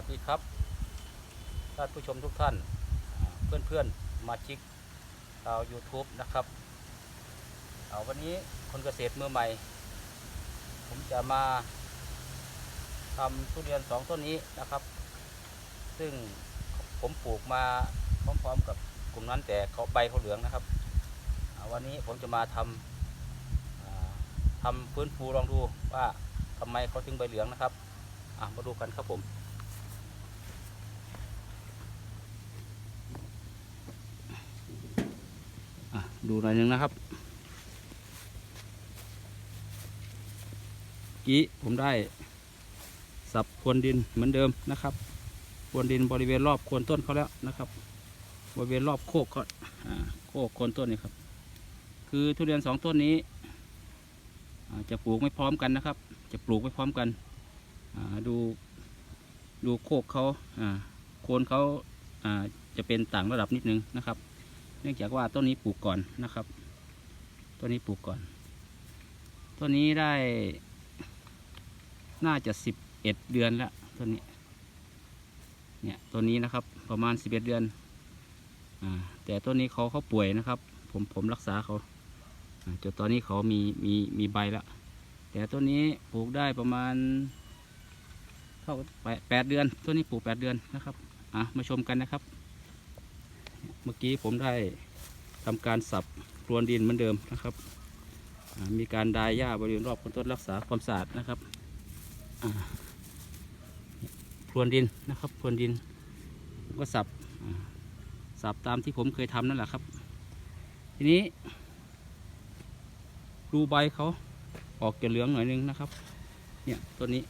วัสดีครับท่านผู้ชมทุกท่านเพื่อนเพื่อนมาชิกชาว YouTube นะครับเอาวันนี้คนเกษตรมือใหม่ ผมจะมาทำทุเรียนสองต้นนี้นะครับ ซึ่งผมปลูกมาพร้อมๆกับกลุ่มนั้นแต่เขาใบเขาเหลืองนะครับ วันนี้ผมจะมาทำาทำฟื้นฟูลองดูว่าทำไมเขาถึงใบเหลืองนะครับมาดูกันครับผม ดูหน่อยหนึ่งนะครับกี้ผมได้ สับพรวนดินเหมือนเดิมนะครับพรวนดินบริเวณรอบโคนต้นเขาแล้วนะครับ บริเวณรอบโคกเขาโคกโคนต้นนี่ครับ คือทุเรียนสองต้นนี้จะปลูกไม่พร้อมกันนะครับ จะปลูกไม่พร้อมกันดูดูโคกเขาโคนเขาอ่าจะเป็นต่างระดับนิดนึงนะครับ เนื่องจากว่าต้นนี้ปลูกก่อนนะครับต้นนี้ปลูกก่อนต้นนี้ได้ น่าจะสิบเอ็ดเดือนแล้วต้นนี้ เนี่ยต้นนี้นะครับ ประมาณสิบเอ็ดเดือนอ่าแต่ต้นนี้เขาเขาป่วยนะครับ ผมผมรักษาเขาจนตอนนี้เขามีมีมีใบแล้วแต่ต้นนี้ปลูกได้ประมาณเท่าแปดแปดเดือนต้นนี้ปลูกแปดเดือนนะครับอะมาชมกันนะครับ เมื่อกี้ผมได้ทำการสับพรวนดินเหมือนเดิมนะครับ มีการดายหญ้าบริเวณรอบคนต้นรักษาความสะอาดนะครับพรวนดินนะครับพรวนดินก็สับสับตามที่ผมเคยทำนั่นแหละครับ ทีนี้ดูใบเขาออกจะเหลืองหน่อยนึงนะครับ เนี่ยต้นนี้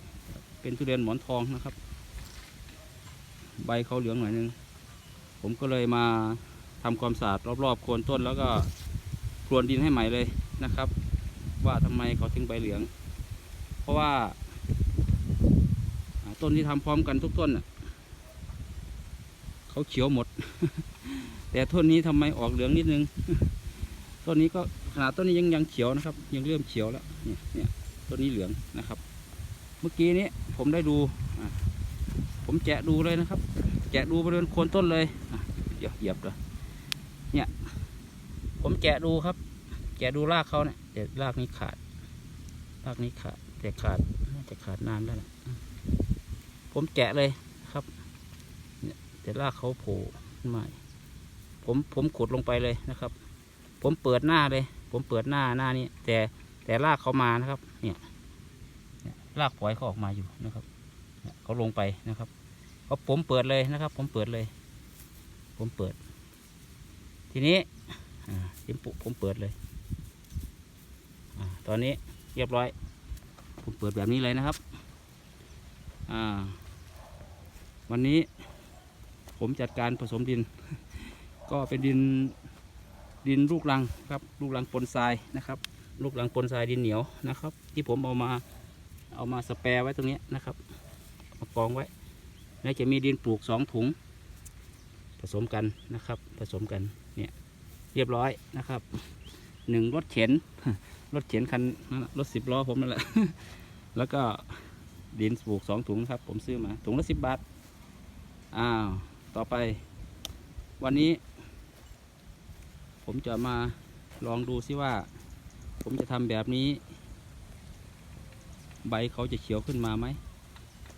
เป็นทุเรียนหมอนทองนะครับ ใบเขาเหลืองหน่อยนึง ผมก็เลยมา ทำความสะอาดรอบๆโคนต้นแล้วก็พรวนดินให้ใหม่เลยนะครับ ว่าทำไมเขาถึงใบเหลือง เพราะว่า ต้นที่ทำพร้อมกันทุกต้นเขาเขียวหมด แต่ต้นนี้ทำไมออกเหลืองนิดนึงต้นนี้ก็ขนาดต้นนี้ยังยังเขียวนะครับ ยังเริ่มเขียวแล้วเนี่ยเนี่ยต้นนี้เหลืองนะครับ เมื่อกี้นี้ผมได้ดูผมแกะดูเลยนะครับ แกะดูบริเวณโคนต้นเลยเดี๋ยวเหยียบเลย เนี่ย ผมแกะดูครับ แกะดูรากเขาเนี่ยแต่รากนี้ขาด รากนี้ขาดแต่ขาดน่าจะขาดนานแล้วนะผมแกะเลยครับ เนี่ยแต่รากเขาโผล่ขึ้นมาผมผมขุดลงไปเลยนะครับ ผมเปิดหน้าเลย ผมเปิดหน้าหน้านี้แต่แต่รากเขามานะครับ เนี่ยรากปล่อยเขาออกมาอยู่นะครับเขาลงไปนะครับก็ผมเปิดเลยนะครับ ผมเปิดเลย ผมเปิด ทีนี้อ่าผมปุผมเปิดเลยอตอนนี้เรียบร้อย ผมเปิดแบบนี้เลยนะครับวันนี้ผมจัดการผสมดิน ก็เป็นดินดินลูกรังครับ ลูกรังปนทรายนะครับ ลูกรังปนทรายดินเหนียวนะครับ ที่ผมเอามาเอามาสแปรไว้ตรงนี้นะครับมากองไว้ แล้วจะมีดินปลูกสองถุง ผสมกันนะครับ ผสมกัน เรียบร้อยนะครับหนึ่งรถเข็นรถเข็นคันนั่นรถสิบล้อผมนั่นแหละแล้วก็ดินปลูกสองถุงครับ ผมซื้อมา ถุงละสิบบาทอ้าวต่อไป วันนี้ ผมจะมาลองดูซิว่า ผมจะทำแบบนี้ ใบเขาจะเขียวขึ้นมาไหม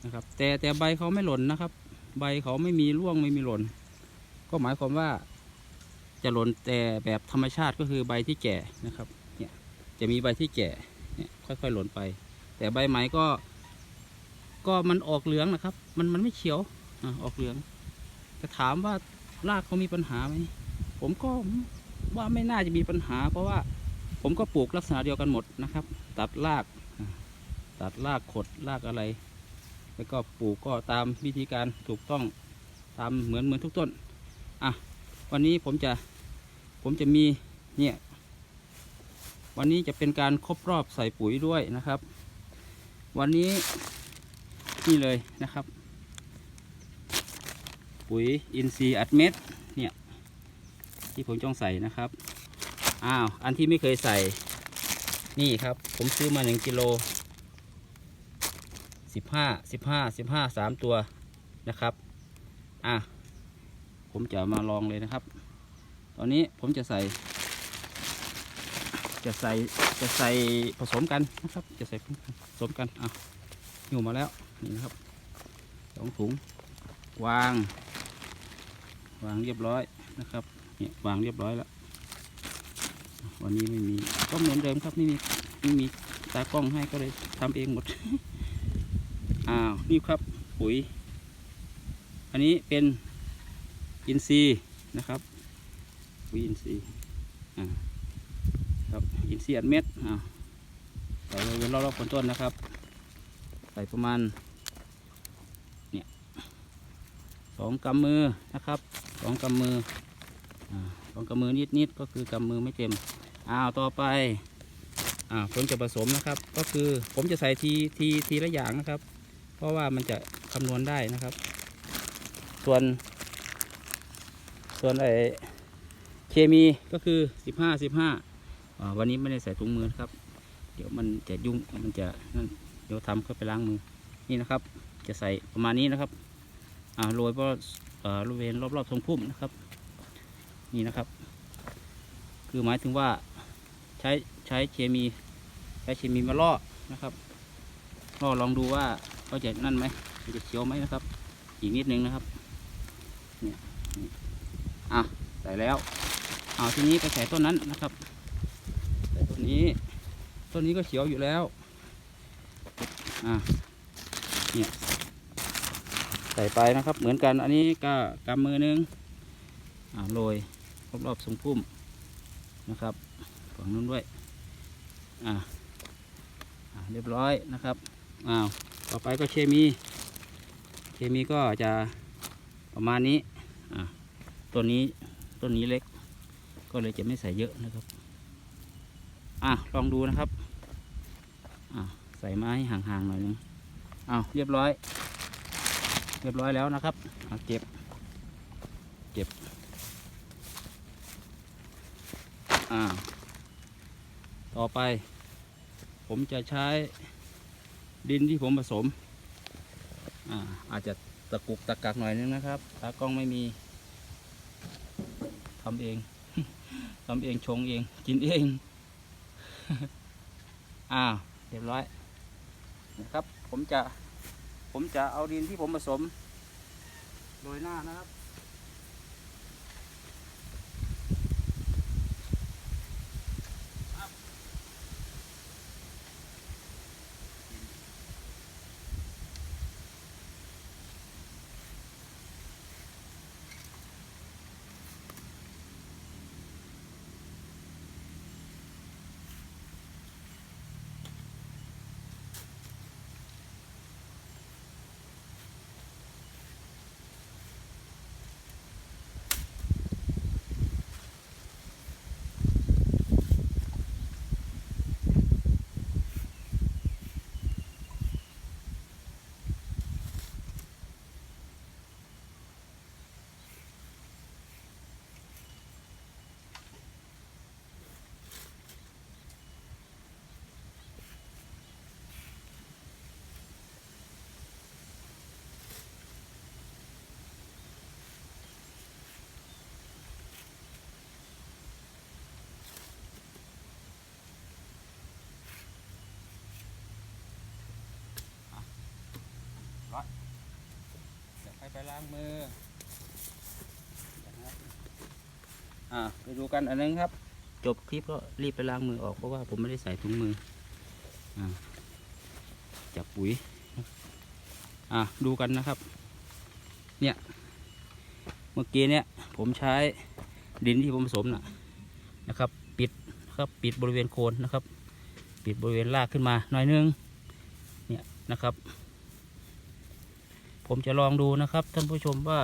นะครับ แต่แต่ใบเขาไม่หล่นนะครับ ใบเขาไม่มีร่วงไม่มีหล่น ก็หมายความว่า จะหล่นแต่แบบธรรมชาติก็คือใบที่แก่นะครับเนี่ยจะมีใบที่แก่เนี่ยค่อยๆหล่นไป แต่ใบใหม่ก็ ก็มันออกเหลืองนะครับ มันมันไม่เขียวอะออกเหลือง จะถามว่ารากเขามีปัญหาไหมผมก็ว่าไม่น่าจะมีปัญหา เพราะว่าผมก็ปลูกลักษณะเดียวกันหมดนะครับ ตัดราก ตัดรากขดรากอะไร แล้วก็ปลูกก็ตามวิธีการถูกต้องตามเหมือนเหมือนทุกต้นอะ วันนี้ผมจะผมจะมีเนี่ย วันนี้จะเป็นการครบรอบใส่ปุ๋ยด้วยนะครับ วันนี้นี่เลยนะครับ ปุ๋ยอินทรีย์อัดเม็ดเนี่ยที่ผมต้องใส่นะครับอ้าวอันที่ไม่เคยใส่นี่ครับ ผมซื้อมาหนึ่งกิโลสิบห้าสิบห้าสิบห้าสามตัวนะครับ อะ ผมจะมาลองเลยนะครับ ตอนนี้ผมจะใส่ จะใส่จะใส่ผสมกันนะครับ จะใส่ผสมกันอะอยู่มาแล้วนี่นะครับสองถุงวาง วางเรียบร้อยนะครับเนี่ยวางเรียบร้อยแล้ว วันนี้ไม่มีก็เหมือนเดิมครับไม่มีไม่มีตากล้องให้ก็เลยทำเองหมดอ้าวนี่ครับปุ๋ย อันนี้เป็น อินทรีนะครับปุ๋ยอินทรีอ่าครับอินทรีอัดเม็ดอ่าใส่บริเวณรอบๆคนต้นนะครับ ใส่ประมาณเนี่ยสองกำมือนะครับสองกำมืออ่าสองกำมือนิดๆก็คือกำมือไม่เต็มอ้าวต่อไปอ่าผมจะผสมนะครับ ก็คือผมจะใส่ทีทีทีละอย่างนะครับ เพราะว่ามันจะคำนวณได้นะครับ ส่วน ส่วนไอเคมีก็คือสิบห้าสิบห้าวันนี้ไม่ได้ใส่ถุงมือครับ เดี๋ยวมันจะยุ่งมันจะนั่นเดี๋ยวทำเข้าไปล้างมือนี่นะครับ จะใส่ประมาณนี้นะครับอ่าโรยเพราะอ่อบริเวณรอบๆทรงพุ่มนะครับ นี่นะครับ คือหมายถึงว่าใช้ใช้เคมีใช้เคมีมาล่อนะครับล่อลองดูว่าเขาจะนั่นไหมจะเขียวไหมนะครับ อีกนิดนึงนะครับ อะใส่แล้วเอาทีนี้ไปใส่ต้นนั้นนะครับใส่ต้นนี้ ต้นนี้ก็เขียวอยู่แล้วอะเนี่ยใส่ไปนะครับ เหมือนกันอันนี้ก็กำมือหนึงอ่าโรยรอบๆทรงพุ่มนะครับฝั่งนู้นด้วยอ่าอ่าเรียบร้อยนะครับอ้าวต่อไปก็เคมี เคมีก็จะประมาณนี้อ่า ต้นนี้ต้นนี้เล็ก ก็เลยจะไม่ใส่เยอะนะครับ อะลองดูนะครับ อะใส่ไม้ห่างๆหน่อยนึงอ้าวเรียบร้อย เรียบร้อยแล้วนะครับอะเก็บ เก็บ อ่า ต่อไป ผมจะใช้ดินที่ผมผสม อ่าอาจจะตะกุกตะกักหน่อยนึงนะครับตากล้องไม่มี ทำเองทำเองชงเอง กินเอง อ้าวเรียบร้อยนะครับ ผมจะ ผมจะเอาดินที่ผมผสมโรยหน้านะครับ ไปล้างมืออ่าไปดูกันอันนึงครับ จบคลิปก็รีบไปล้างมือออกเพราะว่าผมไม่ได้ใส่ถุงมืออ่าจับปุ๋ยอ่าดูกันนะครับ เนี่ย เมื่อกี้เนี่ย ผมใช้ดินที่ผมผสมน่ะนะครับ ปิดครับปิดบริเวณโคนนะครับ ปิดบริเวณรากขึ้นมาหน่อยนึงเนี่ยนะครับ ผมจะลองดูนะครับ ท่านผู้ชมว่า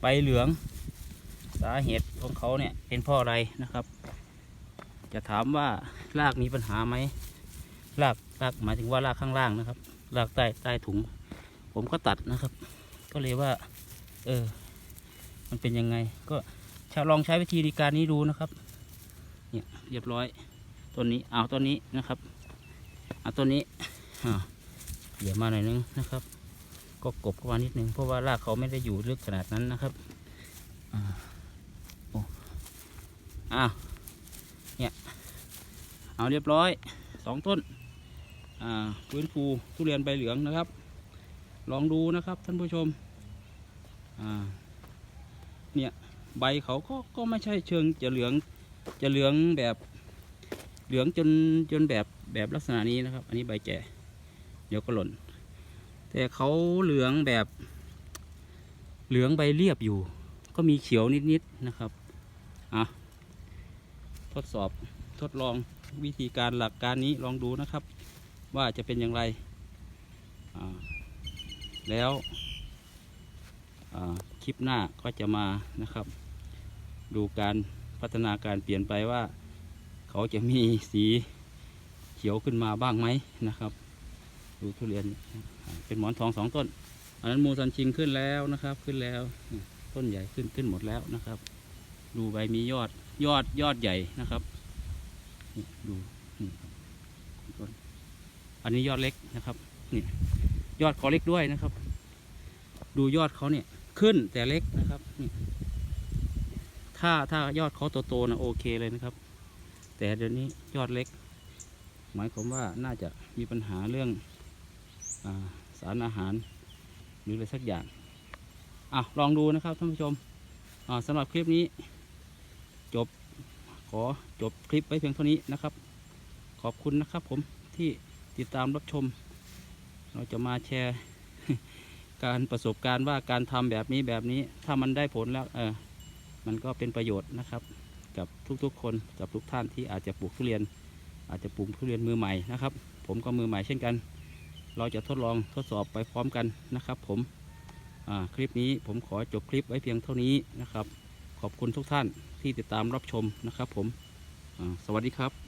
ใบเหลืองสาเหตุของเขาเนี่ยเป็นเพราะอะไรนะครับ จะถามว่ารากมีปัญหาไหมรากรากหมายถึงว่ารากข้างล่างนะครับรากใต้ใต้ถุง ผมก็ตัดนะครับ ก็เลยว่า เออ มันเป็นยังไง ก็ชาลองใช้วิธีการนี้ดูนะครับ เนี่ยเรียบร้อยต้นนี้เอาต้นนี้นะครับเอาต้นนี้อ่า เดี๋ยมาหน่อยนึงนะครับ ก็กบเข้ามานิดนึงเพราะว่ารากเขาไม่ได้อยู่ลึกขนาดนั้นนะครับอ่าโอ้อ้าวเนี่ยเอาเรียบร้อยสองต้นฟื้นฟูทุเรียนใบเหลืองนะครับ ลองดูนะครับท่านผู้ชมเนี่ยใบเขาก็ก็ไม่ใช่เชิงจะเหลืองจะเหลืองแบบเหลืองจนจนแบบแบบลักษณะนี้นะครับ อันนี้ใบแก่ เดี๋ยวก็หล่น แต่เขาเหลืองแบบเหลืองใบเรียบอยู่ ก็มีเขียวนิดๆนะครับอะทดสอบทดลองวิธีการหลักการนี้ลองดูนะครับ ว่าจะเป็นอย่างไร แล้วคลิปหน้าก็จะมานะครับ ดูการพัฒนาการเปลี่ยนไปว่า เขาจะมีสีเขียวขึ้นมาบ้างไหมนะครับ ดูทุเรียนเป็นหมอนทองสองต้น อันนั้นมูซันชิงขึ้นแล้วนะครับ ขึ้นแล้วต้นใหญ่ขึ้นขึ้นหมดแล้วนะครับ ดูใบมียอดยอดยอดใหญ่นะครับดูนี่ต้นอันนี้ยอดเล็กนะครับนี่ยอดเขาเล็กด้วยนะครับ ดูยอดเขาเนี่ยขึ้นแต่เล็กนะครับนี่ถ้าถ้ายอดเขาโตๆนะโอเคเลยนะครับ แต่เดี๋ยวนี้ยอดเล็ก หมายความว่าน่าจะมีปัญหาเรื่อง สารอาหารหรืออะไรสักอย่างอะลองดูนะครับท่านผู้ชมสำหรับคลิปนี้ จบขอจบคลิปไว้เพียงเท่านี้นะครับ ขอบคุณนะครับผมที่ติดตามรับชม เราจะมาแชร์การประสบการณ์ว่าการทำแบบนี้แบบนี้ถ้ามันได้ผลแล้วเออมันก็เป็นประโยชน์นะครับ กับทุกๆ คนกับทุกท่านที่อาจจะปลูกทุเรียน อาจจะปลูกทุเรียนมือใหม่นะครับ ผมก็มือใหม่เช่นกัน เราจะทดลองทดสอบไปพร้อมกันนะครับ ผมคลิปนี้ผมขอจบคลิปไว้เพียงเท่านี้นะครับ ขอบคุณทุกท่านที่ติดตามรับชมนะครับ ผมสวัสดีครับ